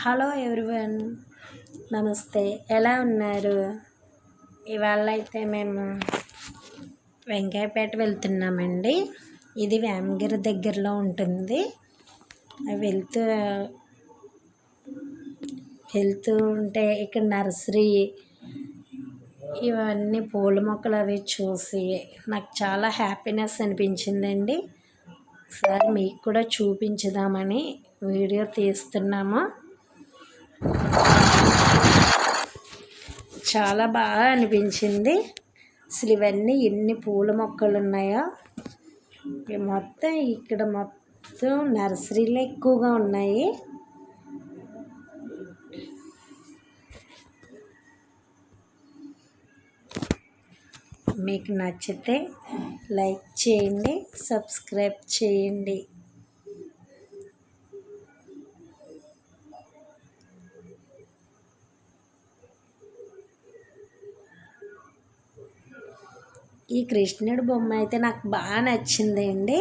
Hello everyone. నమస్తే. ఎలా ఉన్నారు? ఇవాళ అయితే మేము వెంకాయపేట వెళ్తున్నామండి. ఇది వేమగిరి దగ్గరలో ఉంటుంది. వెళ్తూ వెళ్తూ ఉంటే ఇక్కడ నర్సరీ ఇవన్నీ పూల మొక్కలు అవి చూసి నాకు చాలా హ్యాపీనెస్ అనిపించిందండి. సార్ మీకు కూడా చూపించుదామని వీడియో తీస్తున్నాము. చాలా బాగా అనిపించింది. అసలు ఇవన్నీ ఎన్ని పూల మొక్కలు ఉన్నాయో. మొత్తం ఇక్కడ మొత్తం నర్సరీలు ఎక్కువగా ఉన్నాయి. మీకు నచ్చితే లైక్ చేయండి సబ్స్క్రైబ్ చేయండి. ఈ కృష్ణుడి బొమ్మ అయితే నాకు బాగా నచ్చిందండి.